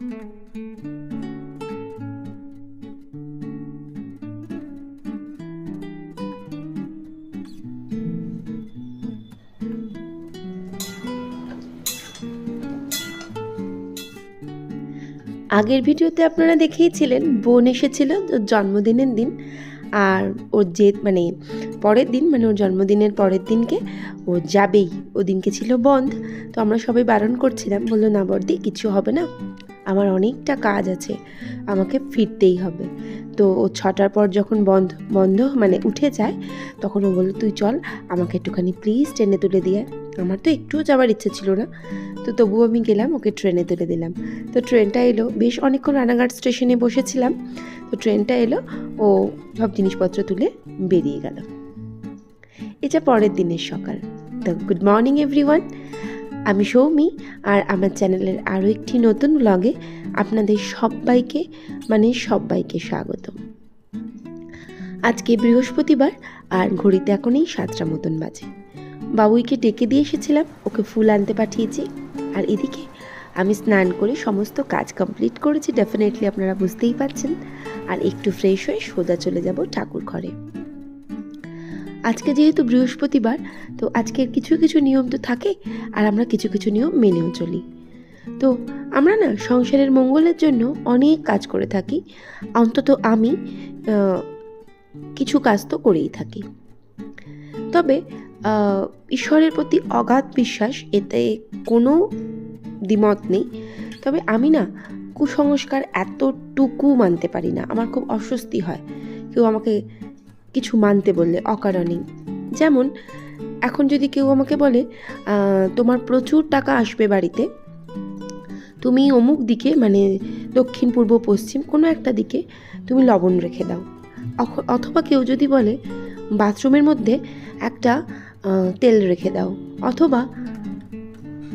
আগের ভিডিওতে আপনারা দেখেইছিলেন বোন এসেছিল জন্মদিনের দিন আর ওর যে মানে পরের দিন মানে ওর জন্মদিনের পরের দিনকে ও যাবেই। ওদিনকে ছিল বন্ধ, তো আমরা সবাই বারণ করছিলাম, বলল, না বর্দি, কিছু হবে না। আমার অনেকটা কাজ আছে, আমাকে ফিরতেই হবে। তো ও ছটার পর যখন বন্ধ বন্ধ মানে উঠে যায়, তখন ও বলল, তুই চল, আমাকে একটুখানি প্লিজ ট্রেনে তুলে দিয়ে আমার তো একটুও যাওয়ার ইচ্ছে ছিল না। তো তবুও আমি গেলাম, ওকে ট্রেনে তুলে দিলাম। তো ট্রেনটা এলো, বেশ অনেকক্ষণ রানাঘাট স্টেশনে বসেছিলাম। তো ট্রেনটা এলো, ও সব জিনিসপত্র তুলে বেরিয়ে গেল। এটা পরের দিনের সকাল। তো গুড মর্নিং এভরিওয়ান আমি সৌমি আর আমার চ্যানেলের আরও একটি নতুন ব্লগে আপনাদের সবাইকে মানে সবাইকে স্বাগত। আজকে বৃহস্পতিবার আর ঘড়িতে এখন এই সাতটা মতন বাজে। বাবুইকে ডেকে দিয়ে এসেছিলাম, ওকে ফুল আনতে পাঠিয়েছি। আর এদিকে আমি স্নান করে সমস্ত কাজ কমপ্লিট করেছি ডেফিনেটলি আপনারা বুঝতেই পারছেন। আর একটু ফ্রেশ হয়ে সোজা চলে যাব ঠাকুর ঘরে। আজকে যেহেতু বৃহস্পতিবার, তো আজকের কিছু কিছু নিয়ম তো থাকে আর আমরা কিছু কিছু নিয়ম মেনেও চলি। তো আমরা না সংসারের মঙ্গলের জন্য অনেক কাজ করে থাকি। অন্তত আমি কিছু কাজ তো করেই থাকি। তবে ঈশ্বরের প্রতি অগাধ বিশ্বাস এতে কোনো দ্বিমত নেই। তবে আমি না কুসংস্কার এতটুকু মানতে পারি না। আমার খুব অস্বস্তি হয়। কেউ আমাকে কিছু মানতে বললে, অকারণে। যেমন, এখন যদি কেউ আমাকে বলে তোমার প্রচুর টাকা আসবে বাড়িতে। তুমি অমুক দিকে মানে দক্ষিণ, পূর্ব, পশ্চিম, কোনো একটা দিকে তুমি লবণ রেখে দাও। অথবা কেউ যদি বলে, বাথরুমের মধ্যে একটা তেল রেখে দাও। অথবা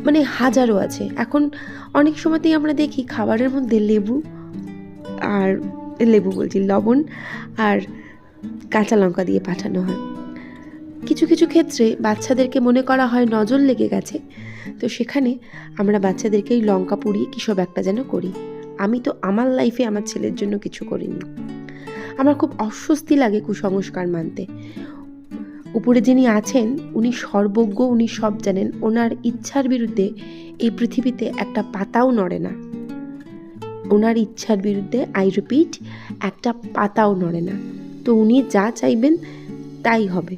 মানে হাজারও আছে। এখন অনেক সময়তেই আমরা দেখি খাবারের মধ্যে লেবু আর, লেবু বলছি, লবণ আর কাঁচা লঙ্কা দিয়ে পাঠানো হয়। কিছু কিছু ক্ষেত্রে বাচ্চাদেরকে মনে করা হয় নজর লেগে গেছে। তো সেখানে আমরা বাচ্চাদেরকে এই লঙ্কা পুড়িয়ে কী সব একটা যেন করি। আমি তো আমার লাইফে আমার ছেলের জন্য কিছু করিনি। আমার খুব অস্বস্তি লাগে কুসংস্কার মানতে। উপরে যিনি আছেন, উনি সর্বজ্ঞ, উনি সব জানেন। ওনার ইচ্ছার বিরুদ্ধে এই পৃথিবীতে একটা পাতাও নড়ে না। ওনার ইচ্ছার বিরুদ্ধে আই রিপিট একটা পাতাও নড়ে না। তো উনি যা চাইবেন তাই হবে।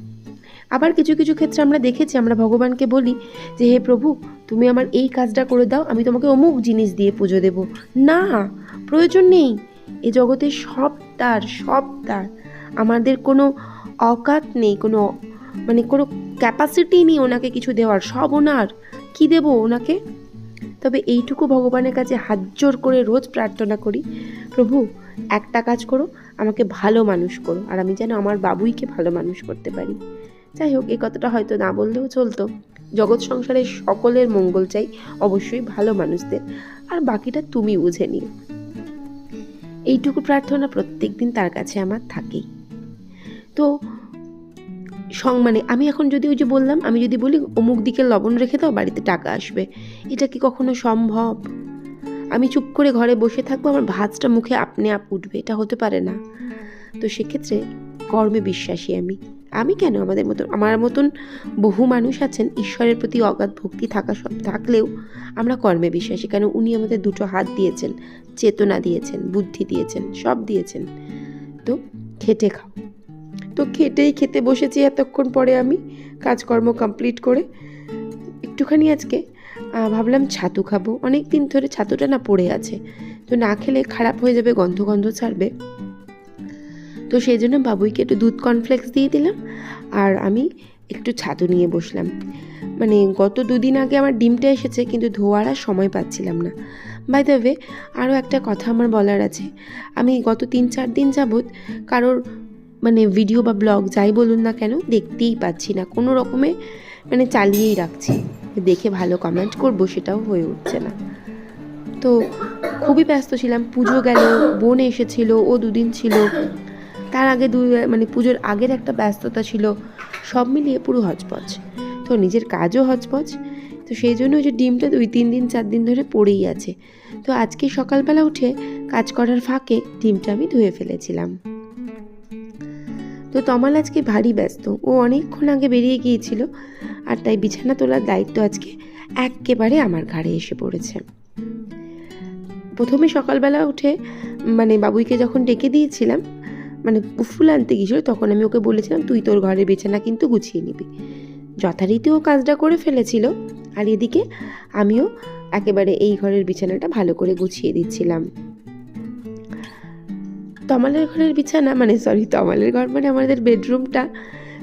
আবার কিছু কিছু ক্ষেত্রে আমরা দেখেছি, আমরা ভগবানকে বলি যে, হে প্রভু, তুমি আমার এই কাজটা করে দাও, আমি তোমাকে অমুক জিনিস দিয়ে পুজো দেব। না, প্রয়োজন নেই। এ জগতে সব তার সব তার। আমাদের কোনো অকাত নেই, কোনো মানে কোনো ক্যাপাসিটি নেই ওনাকে কিছু দেওয়ার, সব ওনার। কি দেব ওনাকে? তবে এইটুকু ভগবানের কাছে হাত জোর করে রোজ প্রার্থনা করি, প্রভু, একটা কাজ করো আমাকে ভালো মানুষ করো, আর আমি যেন আমার বাবুইকে ভালো মানুষ করতে পারি। যাই হোক এই কথাটা হয়তো না বললেও চলতো। জগৎ সংসারে সকলের মঙ্গল চাই, অবশ্যই ভালো মানুষদের। আর বাকিটা তুমি বুঝে নিও। এইটুকু প্রার্থনা প্রত্যেক দিন তার কাছে আমার থাকেই। তো, সং মানে আমি এখন যদি ওই যে বললাম, আমি যদি বলি, অমুক দিকে লবণ রেখে দাও, বাড়িতে টাকা আসবে। এটা কি কখনো সম্ভব? আমি চুপ করে ঘরে বসে থাকব, আমার ভাতটা মুখে আপনি আপ উঠবে, এটা হতে পারে না। তো সেক্ষেত্রে কর্মে বিশ্বাসী আমি। আমি কেন আমাদের মতন, আমার মতন বহু মানুষ আছেন, ঈশ্বরের প্রতি অগাধ ভক্তি থাকা সব, থাকলেও আমরা কর্মে বিশ্বাসী, কেন উনি আমাদের দুটো হাত দিয়েছেন, চেতনা দিয়েছেন, বুদ্ধি দিয়েছেন, সব দিয়েছেন। তো খেটে খাও। তো খেটেই খেতে বসেছি এতক্ষণ পরে আমি, কাজকর্ম কমপ্লিট করে। একটুখানি আজকে ভাবলাম ছাতু খাব। অনেক দিন ধরে ছাতুটা না পড়ে আছে। তো না খেলে খারাপ হয়ে যাবে, গন্ধ গন্ধ ছাড়বে। তো সেই জন্য বাবুইকে একটু দুধ কর্নফ্লেক্স দিয়ে দিলাম আর আমি একটু ছাতু নিয়ে বসলাম। মানে গত দুদিন আগে আমার ডিমটা এসেছে, কিন্তু ধোয়ার আর সময় পাচ্ছিলাম না। বাই দ্য ওয়ে আরও একটা কথা আমার বলার আছে। আমি গত তিন চার দিন যাবৎ কারোর মানে ভিডিও বা ব্লগ যাই বলুন না কেন, দেখতেই পাচ্ছি না। কোনো রকমে মানে চালিয়েই রাখছি। দেখে ভালো কমেন্ট করব সেটাও হয়ে উঠছে না। তো খুবই ব্যস্ত ছিলাম, পুজো গেল, বোন এসেছিল, ও দুদিন ছিল। তার আগে দুই মানে পুজোর আগের একটা ব্যস্ততা ছিল, সব মিলিয়ে পুরো হজপজ তো নিজের কাজও হজপজ তো সেই জন্য ওই যে ডিমটা দুই, তিন দিন, চার দিন ধরে পড়েই আছে। তো আজকে সকালবেলা উঠে কাজ করার ফাঁকে ডিমটা আমি ধুয়ে ফেলেছিলাম। তো তমাল আজকে ভারী ব্যস্ত, ও অনেকক্ষণ আগে বেরিয়ে গিয়েছিল আর তাই বিছানা তোলার দায়িত্ব আজকে একেবারে আমার ঘাড়ে এসে পড়েছে। প্রথমে সকালবেলা উঠে মানে বাবুইকে যখন ডেকে দিয়েছিলাম মানে ফুল আনতে গিয়েছিল, তখন আমি ওকে বলেছিলাম, তুই তোর ঘরের বিছানা কিন্তু গুছিয়ে নিবি। যথারীতি ও কাজটা করে ফেলেছিল, আর এদিকে আমিও একেবারে এই ঘরের বিছানাটা ভালো করে গুছিয়ে দিচ্ছিলাম। তমালের ঘরের বিছানা মানে সরি তমালের ঘর মানে আমাদের বেডরুমটা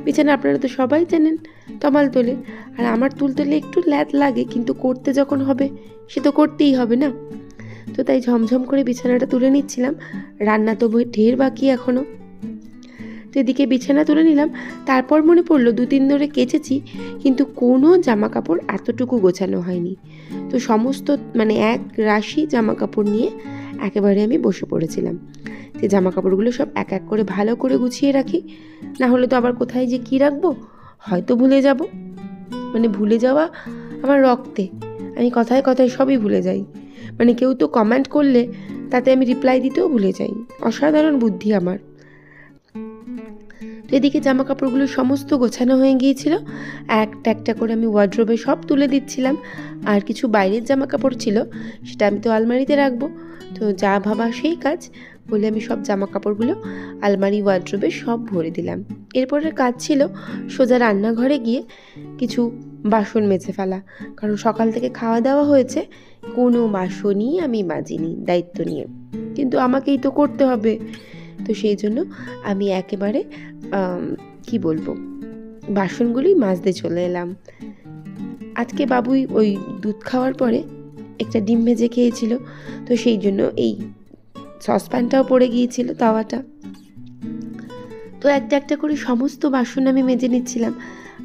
বিছানা আপনারা তো সবাই জানেন তমাল তোলে। আর আমার তুল তোলে একটু ল্যাদ লাগে, কিন্তু করতে যখন হবে, সে তো করতেই হবে না। তো তাই ঝমঝম করে বিছানাটা তুলে নিচ্ছিলাম। রান্না তো ঢের বাকি এখনও তো এদিকে বিছানা তুলে নিলাম। তারপর মনে পড়ল দু তিন ধরে কেচেছি, কিন্তু কোনো জামা কাপড় এতটুকু গোছানো হয়নি। তো সমস্ত মানে এক রাশি জামা কাপড় নিয়ে একেবারে আমি বসে পড়েছিলাম। যে জামা কাপড়গুলো সব এক এক করে ভালো করে গুছিয়ে রাখি, না হলে তো আবার কোথায় যে কী রাখব? হয়তো ভুলে যাব। মানে ভুলে যাওয়া আমার রক্তে। আমি কথায় কথায় সবই ভুলে যাই। মানে কেউ তো কমেন্ট করলে তাতে আমি রিপ্লাই দিতেও ভুলে যাই। অসাধারণ বুদ্ধি আমার। এদিকে জামা কাপড়গুলো সমস্ত গোছানো হয়ে গিয়েছিল। একটা একটা করে আমি ওয়ার্ড্রোবে সব তুলে দিচ্ছিলাম। আর কিছু বাইরের জামা কাপড় ছিল, সেটা আমি তো আলমারিতে রাখব। তো যা ভাবা সেই কাজ বলে আমি সব জামা কাপড়গুলো আলমারি ওয়ার্ড্রোবে সব ভরে দিলাম। এরপরের কাজ ছিল সোজা রান্নাঘরে গিয়ে কিছু বাসন মেজে ফেলা। কারণ সকাল থেকে খাওয়া দাওয়া হয়েছে, কোনো বাসনই আমি মাজিনি দায়িত্ব নিয়ে। কিন্তু আমাকেই তো করতে হবে। তো সেই জন্য আমি একেবারে কি বলব বাসনগুলি মাজতে চলে এলাম। আজকে বাবুই ওই দুধ খাওয়ার পরে একটা ডিম ভেজে খেয়েছিল। তো সেই জন্য এই সসপ্যানটাও পড়ে গিয়েছিল তাওয়াটা। তো একটা একটা করে সমস্ত বাসন আমি মেজে নিচ্ছিলাম।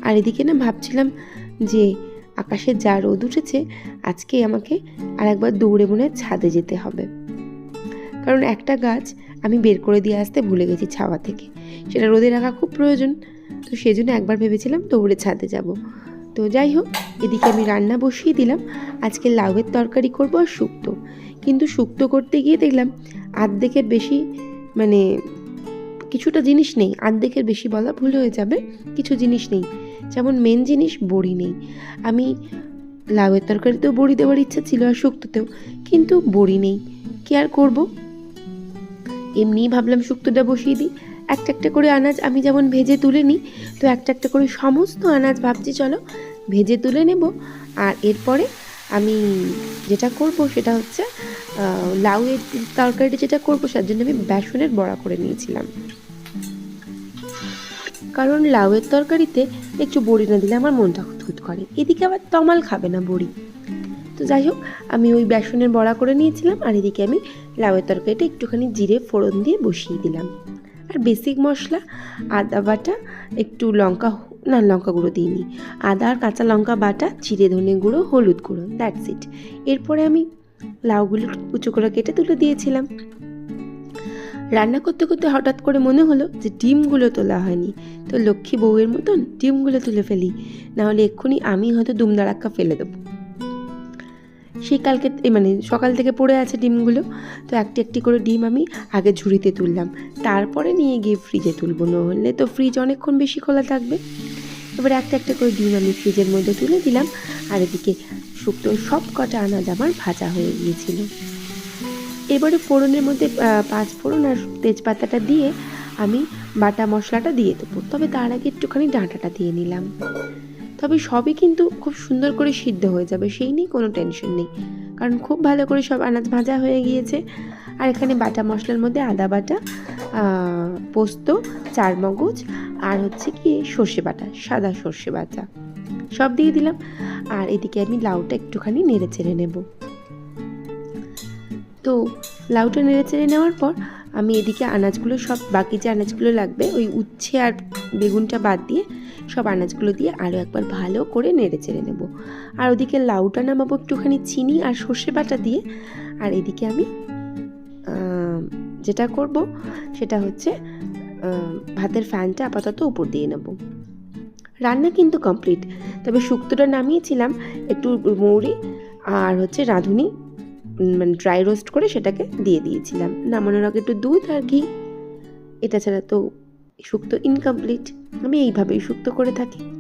আর এদিকে না ভাবছিলাম যে আকাশে যা রোদ উঠেছে, আজকে আমাকে আর একবার দৌড়ে মনে ছাদে যেতে হবে। কারণ একটা গাছ আমি বের করে দিয়ে আসতে ভুলে গেছি ছাওয়া থেকে। সেটা রোদে রাখা খুব প্রয়োজন। তো সেই জন্য একবার ভেবেছিলাম দৌড়ে ছাদে যাব। তো যাই হোক এদিকে আমি রান্না বসিয়ে দিলাম। আজকে লাউয়ের তরকারি করব আর শুক্তো। কিন্তু শুক্তো করতে গিয়ে দেখলাম আর্ধেকের বেশি মানে কিছুটা জিনিস নেই। আর্ধেকের বেশি বলা ভুল হয়ে যাবে, কিছু জিনিস নেই। যেমন মেন জিনিস বড়ি নেই। আমি লাউয়ের তরকারিতেও বড়ি দেওয়ার ইচ্ছা ছিল আর শুক্তোতেও, কিন্তু বড়ি নেই। কি আর করব? এমনিই ভাবলাম শুক্তোটা বসিয়ে দিই। একটা একটা করে আনাজ আমি যেমন ভেজে তুলে নিই, তো একটা একটা করে সমস্ত আনাজ ভাবছি চলো ভেজে তুলে নেব। আর এরপরে আমি যেটা করব সেটা হচ্ছে লাউয়ের তরকারিটা যেটা করব তার জন্য আমি বেসনের বড়া করে নিয়েছিলাম। কারণ লাউয়ের তরকারিতে একটু বড়ি না দিলে আমার মনটা খুঁতখুত করে। এদিকে আবার তমাল খাবে না বড়ি। তো যাই হোক, আমি ওই বেসনের বড়া করে নিয়েছিলাম, আর এদিকে আমি লাউয়ের তরকারিটা একটুখানি জিরে ফোড়ন দিয়ে বসিয়ে দিলাম। আর বেসিক মশলা, আদা বাটা, একটু লঙ্কা না, লঙ্কা গুঁড়ো দিইনি। আদা আর কাঁচা লঙ্কা বাটা জিরে ধনে গুঁড়ো, হলুদ গুঁড়ো দ্যাটস ইট এরপরে আমি লাউগুলো উঁচু করে কেটে তুলে দিয়েছিলাম। রান্না করতে করতে হঠাৎ করে মনে হলো যে ডিমগুলো তোলা হয়নি। তো লক্ষ্মী বউয়ের মতন ডিমগুলো তুলে ফেলি। নাহলে এক্ষুনি আমি হয়তো দুমদারাক্কা ফেলে দেবো। সেই কালকে মানে সকাল থেকে পড়ে আছে ডিমগুলো, তো একটি একটি করে ডিম আমি আগে ঝুড়িতে তুললাম। তারপরে নিয়ে গিয়ে ফ্রিজে তুলবো হলে তো ফ্রিজ অনেকক্ষণ বেশি খোলা থাকবে। এবার একটা একটা করে ডিম আমি ফ্রিজের মধ্যে তুলে দিলাম, আর এদিকে শুক্তো সব কটা আনাজ আমার ভাজা হয়ে গিয়েছিল। এবারে ফোড়নের মধ্যে পাঁচ ফোড়ন আর তেজপাতাটা দিয়ে আমি বাটা মশলাটা দিয়ে দেবো। তবে তার আগে একটুখানি ডাঁটাটা দিয়ে নিলাম। তবে সবই কিন্তু খুব সুন্দর করে সিদ্ধ হয়ে যাবে, সেই নিয়ে কোনো টেনশন নেই। কারণ খুব ভালো করে সব আনাজ ভাজা হয়ে গিয়েছে। আর এখানে বাটা মশলার মধ্যে আদা বাটা পোস্ত চার মগজ আর হচ্ছে কি সর্ষে বাটা, সাদা সর্ষে বাটা। সব দিয়ে দিলাম। আর এদিকে আমি লাউটা একটুখানি নেড়ে চেড়ে নেব। তো লাউটা নেড়ে চেড়ে নেওয়ার পর আমি এদিকে আনাজগুলো সব, বাকি যে আনাজগুলো লাগবে, ওই উচ্ছে আর বেগুনটা বাদ দিয়ে সব আনাজগুলো দিয়ে আরও একবার ভালো করে নেড়ে চেড়ে নেব। আর ওদিকে লাউটা নামাবো একটুখানি চিনি আর সর্ষে বাটা দিয়ে। আর এদিকে আমি যেটা করব সেটা হচ্ছে ভাতের ফ্যানটা আপাতত উপর দিয়ে নেব। রান্না কিন্তু কমপ্লিট, তবে শুক্তোটা নামিয়েছিলাম, একটু মৌরি আর হচ্ছে রাঁধুনি। মানে ড্রাই রোস্ট করে সেটাকে দিয়ে দিয়েছিলাম। নামানোর আগে একটু দুধ আর ঘি। এটা ছাড়া তো শুক্তো ইনকমপ্লিট আমি এইভাবেই শুক্তো করে থাকি।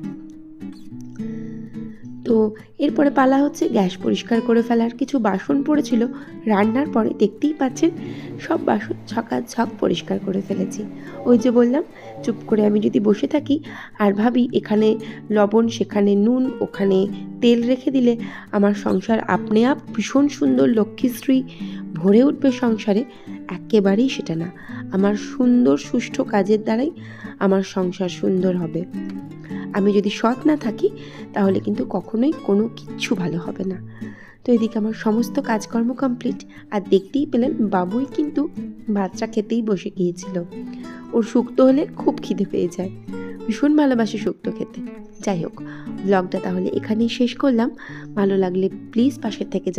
তো এরপরে পালা হচ্ছে গ্যাস পরিষ্কার করে ফেলার। কিছু বাসন পড়েছিল, রান্নার পরে দেখতেই পাচ্ছেন সব বাসন ছকার ছক পরিষ্কার করে ফেলেছি। ওই যে বললাম, চুপ করে আমি যদি বসে থাকি আর ভাবি এখানে লবণ, সেখানে নুন, ওখানে তেল রেখে দিলে আমার সংসার আপনি আপ ভীষণ সুন্দর লক্ষ্মীশ্রী ভরে উঠবে সংসারে, একেবারেই সেটা না। আমার সুন্দর সুষ্ঠু কাজের দ্বারাই আমার সংসার সুন্দর হবে। আমি যদি সৎ না থাকি, তাহলে কিন্তু কখনোই কোনো কিচ্ছু ভালো হবে না। তো এদিকে আমার সমস্ত কাজকর্ম কমপ্লিট আর দেখতেই পেলেন বাবুই কিন্তু ভাতটা খেতেই বসে গিয়েছিল। ওর শুক্তো হলে খুব খিদে পেয়ে যায়। ভীষণ ভালোবাসে শুক্তো খেতে। যাই হোক ব্লগটা তাহলে এখানেই শেষ করলাম। ভালো লাগলে প্লিজ পাশে থেকে যাবেন